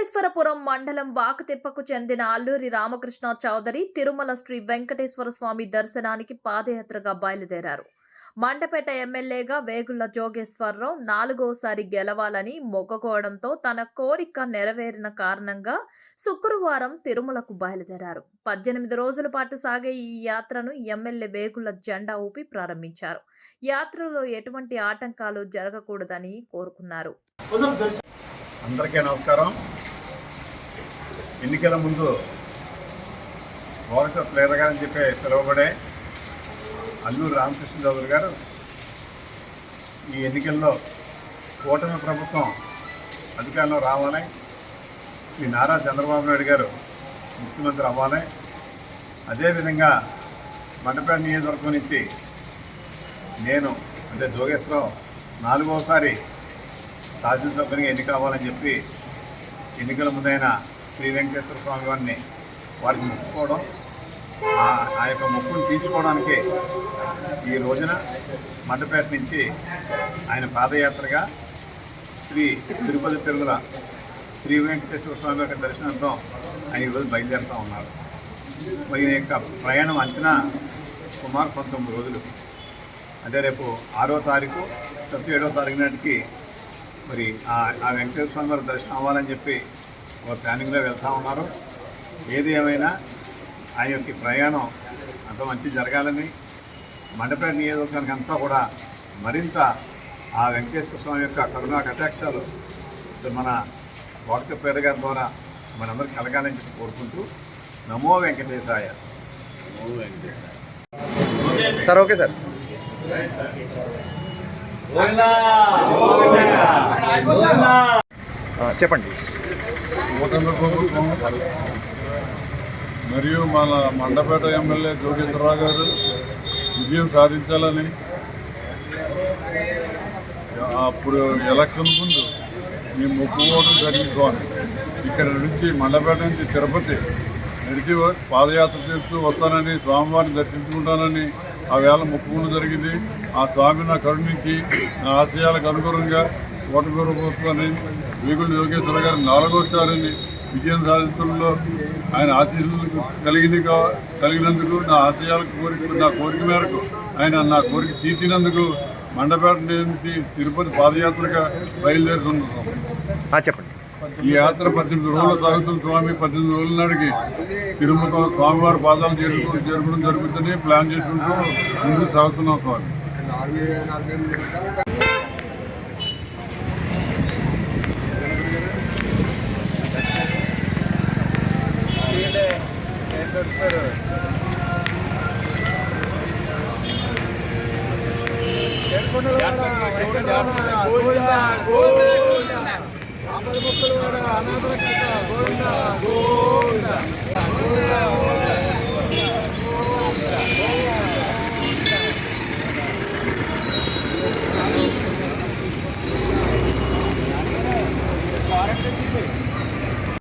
వెంకటేశ్వరపురం మండలం వాకతిప్పకు చెందిన అల్లూరి రామకృష్ణ చౌదరి తిరుమల శ్రీ వెంకటేశ్వర స్వామి దర్శనానికి పాదయాత్రగా బయలుదేరారు. మండపేట ఎమ్మెల్యేగా వేగుళ్ళ జోగేశ్వరరావు నాలుగోసారి గెలవాలని మొగ్గుకోవడంతో తన కోరిక నెరవేరిన కారణంగా శుక్రవారం తిరుమలకు బయలుదేరారు. పద్దెనిమిది రోజుల పాటు సాగే ఈ యాత్రను ఎమ్మెల్యే వేగుళ్ళ జెండా ఊపి ప్రారంభించారు. యాత్రలో ఎటువంటి ఆటంకాలు జరగకూడదని కోరుకున్నారు. అందరికీ నమస్కారం. ఎన్నికల ముందు భవిష్యత్ ప్లేయర్ చెప్పే చెప్పి పిలువబడే అల్లూరు రామకృష్ణరావు గారు ఈ ఎన్నికల్లో కూటమి ప్రభుత్వం అధికారంలో రావాలి. శ్రీ నారా చంద్రబాబు నాయుడు గారు ముఖ్యమంత్రి అవ్వాలి. అదేవిధంగా మండపేట నియోజకవర్గం నుంచి నేను అంటే జోగేశ్వరరావు నాలుగోసారి శాసనసభ్యునిగా ఎన్నిక అవ్వాలని చెప్పి ఎన్నికల ముందైన శ్రీ వెంకటేశ్వర స్వామి వారిని వారికి మొక్కుకోవడం ఆ- యొక్క మొక్కును తీర్చుకోవడానికి ఈ రోజున మండపేట నుంచి ఆయన పాదయాత్రగా శ్రీ తిరుపతి తిరుమల శ్రీ వెంకటేశ్వర స్వామి యొక్క దర్శనంతో ఆయన ఈరోజు బయలుదేరుతూ ఉన్నారు. మరి ఈయన యొక్క ప్రయాణం అంచనా సుమారు పంతొమ్మిది రోజులు. అంటే రేపు ఆరో తారీఖు లేకపోతే ఏడో తారీఖు నాటికి మరి ఆ ఆ వెంకటేశ్వర స్వామి వారి దర్శనం అవ్వాలని చెప్పి ఒక ప్లానింగ్లో వెళ్తూ ఉన్నారు. ఏది ఏమైనా ఆయన యొక్క ప్రయాణం అంత మంచి జరగాలని మండపేట నియోజకవర్గానికి అంతా కూడా మరింత ఆ వెంకటేశ్వర స్వామి యొక్క కరుణా కటాక్షాలు మన వాట్సాప్ పేరు గారి ద్వారా మనందరికి కలగాలని చెప్పి కోరుకుంటూ నమో వెంకటేశాయ. నమో వెంకటేశాయ సార్. ఓకే సార్ ఆ, చెప్పండి. కూటమి ప్రభుత్వం మరియు మన మండపేట ఎమ్మెల్యే జోగేశ్వరరావు గారు విజయం సాధించాలని అప్పుడు ఎలక్షన్ ముందు మేము ముప్పు ఓటు జరిగించుకోవాలి ఇక్కడ నుంచి మండపేట నుంచి తిరుపతి నడిచి పాదయాత్ర చేస్తూ వస్తానని స్వామివారిని దర్శించుకుంటానని ఆ వేళ మొక్కుకోవడం జరిగింది. ఆ స్వామి నా కరుణించి నా ఆశయాలకు అనుగుణంగా ఓటమి ప్రభుత్వాన్ని వేగుల యోగేశ్వర గారి నాలుగోసారిని విజయం సాధించడంలో ఆయన ఆశీస్సులు కలిగింది కా- కలిగినందుకు నా ఆశయాలకు కోరిక నా కోరిక మేరకు ఆయన నా కోరిక తీర్చినందుకు మండపేట నుంచి తిరుపతి పాదయాత్రగా బయలుదేరుతున్నాం. చెప్పండి. ఈ యాత్ర పద్దెనిమిది రోజులు సాగుతున్న స్వామి. పద్దెనిమిది రోజుల నాటికి తిరుమల స్వామివారి పాదాలు చేరుకు చేరుకోవడం జరుగుతుంది ప్లాన్ చేసుకుంటూ ముందుకు సాగుతున్నాం స్వామి. గోవింద గోవింద